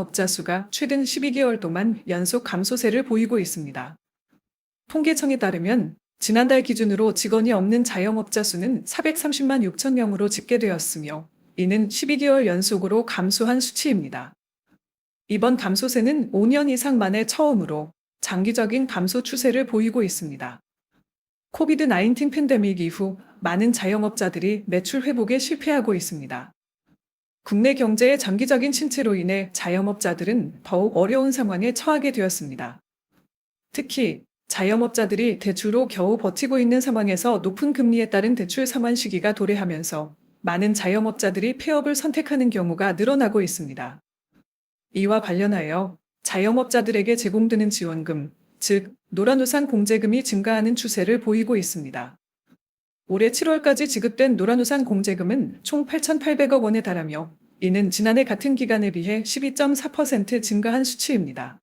업자 수가 최근 12개월 동안 연속 감소세를 보이고 있습니다. 통계청에 따르면 지난달 기준으로 직원이 없는 자영업자 수는 430만 6천 명으로 집계되었으며 이는 12개월 연속으로 감소한 수치입니다. 이번 감소세는 5년 이상 만에 처음으로 장기적인 감소 추세를 보이고 있습니다. 코비드 19 팬데믹 이후 많은 자영업자들이 매출 회복에 실패하고 있습니다. 국내 경제의 장기적인 침체로 인해 자영업자들은 더욱 어려운 상황에 처하게 되었습니다. 특히 자영업자들이 대출로 겨우 버티고 있는 상황에서 높은 금리에 따른 대출 상환 시기가 도래하면서 많은 자영업자들이 폐업을 선택하는 경우가 늘어나고 있습니다. 이와 관련하여 자영업자들에게 제공되는 지원금, 즉 노란우산 공제금이 증가하는 추세를 보이고 있습니다. 올해 7월까지 지급된 노란우산 공제금은 총 8,800억 원에 달하며 이는 지난해 같은 기간에 비해 12.4% 증가한 수치입니다.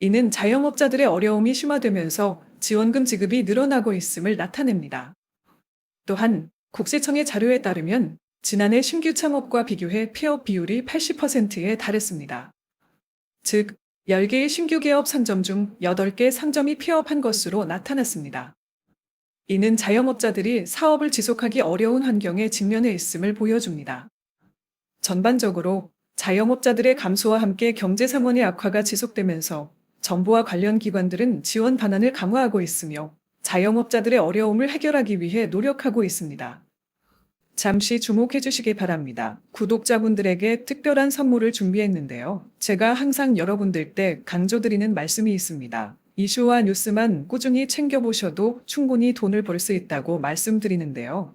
이는 자영업자들의 어려움이 심화되면서 지원금 지급이 늘어나고 있음을 나타냅니다. 또한 국세청의 자료에 따르면 지난해 신규 창업과 비교해 폐업 비율이 80%에 달했습니다. 즉, 10개의 신규 개업 상점 중 8개 상점이 폐업한 것으로 나타났습니다. 이는 자영업자들이 사업을 지속하기 어려운 환경에 직면해 있음을 보여줍니다. 전반적으로 자영업자들의 감소와 함께 경제 상황의 악화가 지속되면서 정부와 관련 기관들은 지원 방안을 강화하고 있으며 자영업자들의 어려움을 해결하기 위해 노력하고 있습니다. 잠시 주목해 주시기 바랍니다. 구독자분들에게 특별한 선물을 준비했는데요. 제가 항상 여러분들 때 강조드리는 말씀이 있습니다. 이슈와 뉴스만 꾸준히 챙겨보셔도 충분히 돈을 벌 수 있다고 말씀드리는데요.